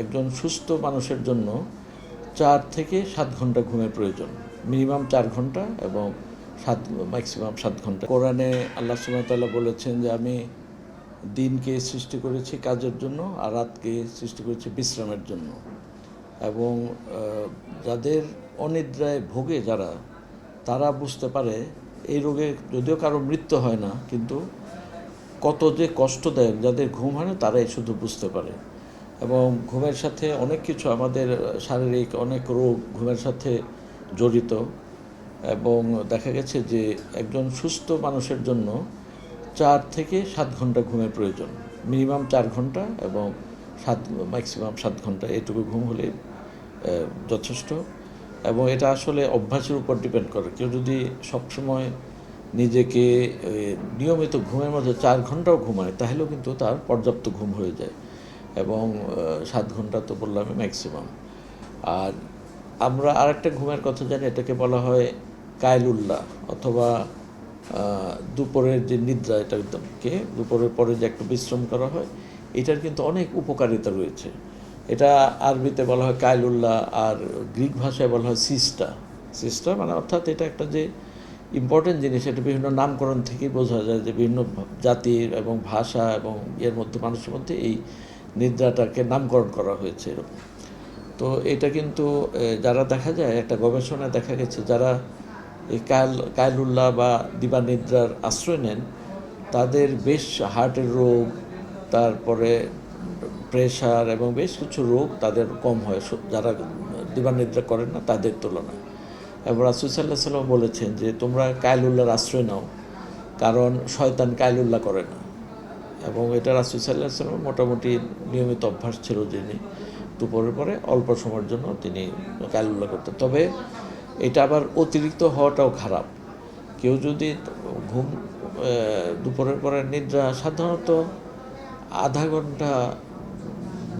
একজন সুস্থ মানুষের জন্য চার থেকে সাত ঘণ্টা ঘুমের প্রয়োজন। মিনিমাম চার ঘণ্টা এবং সাত ম্যাক্সিমাম সাত ঘণ্টা। কোরআনে আল্লাহ সুমতাল্লাহ বলেছেন যে, আমি দিনকে সৃষ্টি করেছি কাজের জন্য আর রাতকে সৃষ্টি করেছি বিশ্রামের জন্য। এবং যাদের অনিদ্রায় ভোগে যারা, তারা বুঝতে পারে এই রোগে যদিও কারও মৃত্যু হয় না, কিন্তু কত যে কষ্ট দেয় যাদের ঘুম হয় না, তারাই শুধু বুঝতে পারে। এবং ঘুমের সাথে অনেক কিছু আমাদের শারীরিক অনেক রোগ ঘুমের সাথে জড়িত। এবং দেখা গেছে যে একজন সুস্থ মানুষের জন্য চার থেকে সাত ঘণ্টা ঘুমের প্রয়োজন। মিনিমাম চার ঘণ্টা এবং সাত ম্যাক্সিমাম সাত ঘণ্টা এটুকু ঘুম হলে যথেষ্ট। এবং এটা আসলে অভ্যাসের উপর ডিপেন্ড করে। কেউ যদি সবসময় নিজেকে নিয়মিত ঘুমের মধ্যে চার ঘন্টাও ঘুমায়, তাহলেও কিন্তু তার পর্যাপ্ত ঘুম হয়ে যায়। এবং সাত ঘণ্টা তো বললাম ম্যাক্সিমাম আর আমরা আরেকটা ঘুমের কথা জানি, এটাকে বলা হয় কায়লুল্লাহ অথবা দুপুরের যে নিদ্রা এটা কে দুপুরের পরে যে একটু বিশ্রাম করা হয়, এটার কিন্তু অনেক উপকারিতা রয়েছে। এটা আরবিতে বলা হয় কায়লুল্লাহ আর গ্রিক ভাষায় বলা হয় সিস্টা। সিস্টা মানে অর্থাৎ এটা একটা যে ইম্পর্টেন্ট জিনিস, এটা বিভিন্ন নামকরণ থেকেই বোঝা যায় যে বিভিন্ন জাতির এবং ভাষা এবং এর মধ্যে, মানুষের মধ্যে এই নিদ্রাটাকে নামকরণ করা হয়েছে এরকম। তো এটা কিন্তু যারা দেখা যায়, একটা গবেষণায় দেখা গেছে, যারা এই কায়ল কায়লুল্লাহ বা দিবানিদ্রার আশ্রয় নেন, তাদের বেশ হার্টের রোগ, তারপরে প্রেশার এবং বেশ কিছু রোগ তাদের কম হয়। যারা দিবানিদ্রা করেন না, তাদের তুলনায়। এবং রাসুল সাল্লাহ সাল্লাম বলেছেন যে, তোমরা কায়লুল্লাহর আশ্রয় নাও, কারণ শয়তান কায়লুল্লাহ করে না। এবং এটা রাসুল সাল্লাহ মোটামুটি নিয়মিত অভ্যাস ছিল যিনি দুপুরের পরে অল্প সময়ের জন্য তিনি কায়লুল্লাহ করতেন। তবে এটা আবার অতিরিক্ত হওয়াটাও খারাপ। কেউ যদি ঘুম দুপুরের পরে নিদ্রা, সাধারণত আধা ঘণ্টা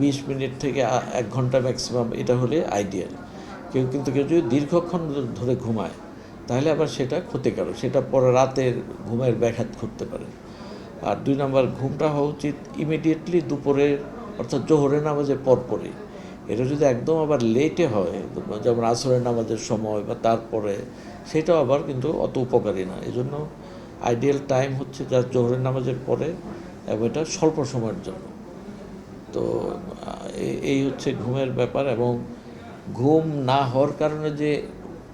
বিশ মিনিট থেকে এক ঘণ্টা ম্যাক্সিমাম এটা হলে আইডিয়াল কেউ কিন্তু, কেউ যদি দীর্ঘক্ষণ ধরে ঘুমায়, তাহলে আবার সেটা ক্ষতিকারক। সেটা পরে রাতের ঘুমের ব্যাঘাত করতে পারে। আর দুই নম্বর ঘুমটা হওয়া উচিত ইমিডিয়েটলি দুপুরে, অর্থাৎ জোহরের নামাজের পরপরই। এটা যদি একদম আবার লেটে হয় যেমন আসরের নামাজের সময় বা তারপরে, সেটাও আবার কিন্তু অত উপকারী না। এই জন্য আইডিয়াল টাইম হচ্ছে যা জোহরের নামাজের পরে এবং এটা স্বল্প সময়ের জন্য। তো এই হচ্ছে ঘুমের ব্যাপার এবং ঘুম না হওয়ার কারণে যে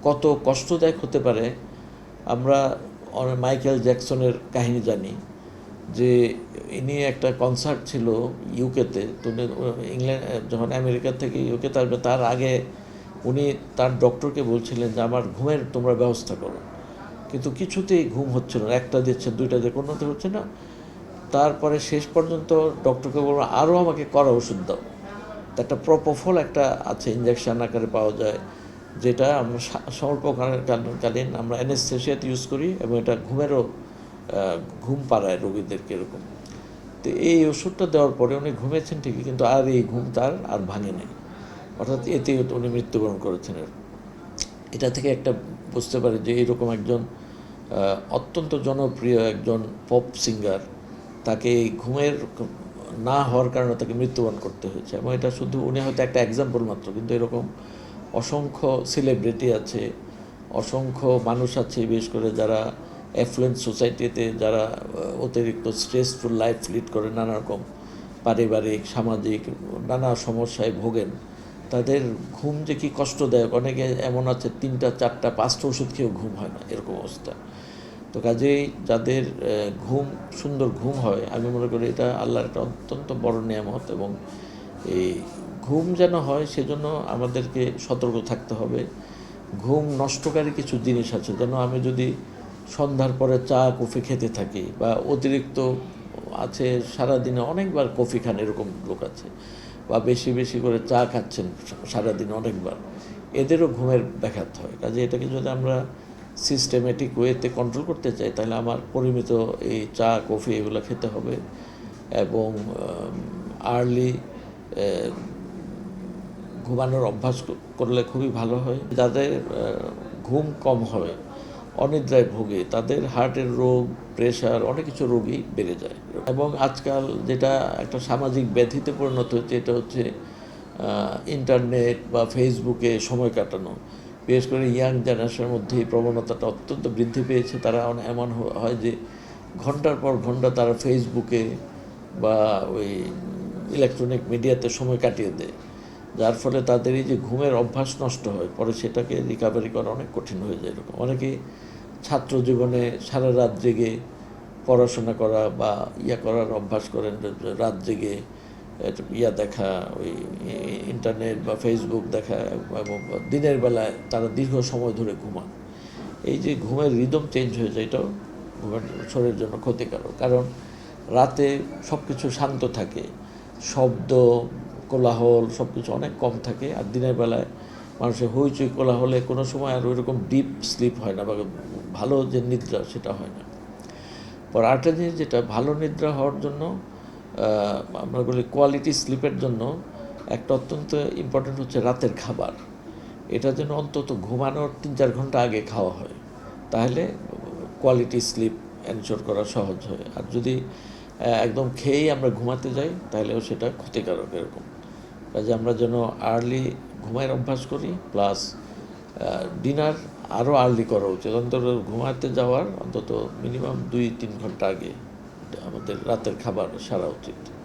কত কষ্টদায়ক হতে পারে, আমরা মাইকেল জ্যাকসনের কাহিনী জানি। যে ইনি একটা কনসার্ট ছিল ইউকেতে তো ইংল্যান্ড, যখন আমেরিকা থেকে ইউকেতে আসবে, তার আগে উনি তার ডক্টরকে বলছিলেন যে, আমার ঘুমের তোমরা ব্যবস্থা করো। কিন্তু কিছুতেই ঘুম হচ্ছিল না, একটা দিচ্ছে, দুইটা দিয়ে কোনোতে হচ্ছে না। তারপরে শেষ পর্যন্ত ডক্টরকে বলব আরও আমাকে করা ওষুধ দাও। একটা প্রপোফল একটা আছে ইঞ্জেকশন আকারে পাওয়া যায়, যেটা আমরা স্বল্পকালীন আমরা অ্যানেস্থেশিয়াতে ইউজ করি এবং এটা ঘুমেরও ঘুম পাড়ায় রোগীদেরকে এরকম তো এই ওষুধটা দেওয়ার পরে উনি ঘুমিয়েছেন ঠিকই, কিন্তু আর এই ঘুম তার আর ভাঙে নাই। অর্থাৎ এতে উনি মৃত্যুবরণ করেছেন এটা থেকে একটা বুঝতে পারে যে এরকম একজন অত্যন্ত জনপ্রিয় একজন পপ সিঙ্গার, তাকে এই ঘুমের না হওয়ার কারণে তাকে মৃত্যুবরণ করতে হয়েছে। এবং এটা শুধু উনি হয়তো একটা এক্সাম্পল মাত্র, কিন্তু এরকম অসংখ্য সেলিব্রিটি আছে, অসংখ্য মানুষ আছে, বিশেষ করে যারা অ্যাফ্লুয়েন্ট সোসাইটিতে যারা অতিরিক্ত স্ট্রেসফুল লাইফ লিড করে নানা রকম পারিবারিক, সামাজিক, নানা সমস্যায় ভোগেন, তাদের ঘুম যে কি কষ্টদায়ক। অনেকে এমন আছে, তিনটা, চারটা, পাঁচটা ওষুধ খেয়েও ঘুম হয় না, এরকম অবস্থা। তো কাজেই যাদের ঘুম, সুন্দর ঘুম হয়, আমি মনে করি এটা আল্লাহর একটা অত্যন্ত বড় নিয়ামত এবং এই ঘুম যেন হয়, সেজন্য আমাদেরকে সতর্ক থাকতে হবে। ঘুম নষ্টকারী কিছু জিনিস আছে, যেন আমি যদি সন্ধ্যার পরে চা, কফি খেতে থাকি বা অতিরিক্ত আছে সারাদিনে অনেকবার কফি খান এরকম লোক আছে বা বেশি বেশি করে চা খাচ্ছেন সারাদিনে অনেকবার। এদেরও ঘুমের ব্যাঘাত হয়। কাজে এটাকে যদি আমরা সিস্টেমেটিক ওয়েতে কন্ট্রোল করতে চাই, তাহলে আমার পরিমিত এই চা, কফি এগুলো খেতে হবে এবং আর্লি ঘুমানোর অভ্যাস করলে খুবই ভালো হয়। যাদের ঘুম কম হয়। অনিদ্রায় ভোগে, তাদের হার্টের রোগ, প্রেশার, অনেক কিছু রোগই বেড়ে যায়। এবং আজকাল যেটা একটা সামাজিক ব্যাধিতে পরিণত হচ্ছে এটা হচ্ছে ইন্টারনেট বা ফেসবুকে সময় কাটানো। বিশেষ করে ইয়াং জেনারেশনের মধ্যে এই প্রবণতাটা অত্যন্ত বৃদ্ধি পেয়েছে। তারা এমন হয় যে ঘণ্টার পর ঘণ্টা তারা ফেসবুকে বা ওই ইলেকট্রনিক মিডিয়াতে সময় কাটিয়ে দেয়। যার ফলে তাদের এই যে ঘুমের অভ্যাস নষ্ট হয়, পরে সেটাকে রিকাভারি করা অনেক কঠিন হয়ে যায় এরকম। অনেকেই ছাত্র জীবনে সারা রাত জেগে পড়াশোনা করা বা ইয়া করার অভ্যাস করেন রাত জেগে ইয়া দেখা, ওই ইন্টারনেট বা ফেসবুক দেখা এবং দিনের বেলায় তারা দীর্ঘ সময় ধরে ঘুমান। এই যে ঘুমের রিদম চেঞ্জ হয়ে যায়, এটাও ঘুমের শরীরের জন্য ক্ষতিকারক। কারণ রাতে সব কিছু শান্ত থাকে, শব্দ কোলাহল সব কিছু অনেক কম থাকে আর দিনের বেলায় মানুষের হইচই কোলাহলে কোনো সময় আর ওইরকম ডিপ স্লিপ হয় না বা ভালো যে নিদ্রা সেটা হয় না। পর আরেকটা জিনিস যেটা, ভালো নিদ্রা হওয়ার জন্য আমরা বলি কোয়ালিটি স্লিপের জন্য একটা অত্যন্ত ইম্পর্টেন্ট হচ্ছে রাতের খাবার। এটা যেন অন্তত ঘুমানোর তিন চার ঘণ্টা আগে খাওয়া হয়। তাহলে কোয়ালিটি স্লিপ এনশোর করা সহজ হয়। আর যদি একদম খেয়েই আমরা ঘুমাতে যাই, তাহলেও সেটা ক্ষতিকারক এরকম। কাজে আমরা যেন আর্লি ঘুমায়ের অভ্যাস করি প্লাস ডিনার আরও আর্লি করা উচিত। অন্তত ঘুমাতে যাওয়ার অন্তত মিনিমাম দুই তিন ঘণ্টা আগে আমাদের রাতের খাবার সারা উচিত।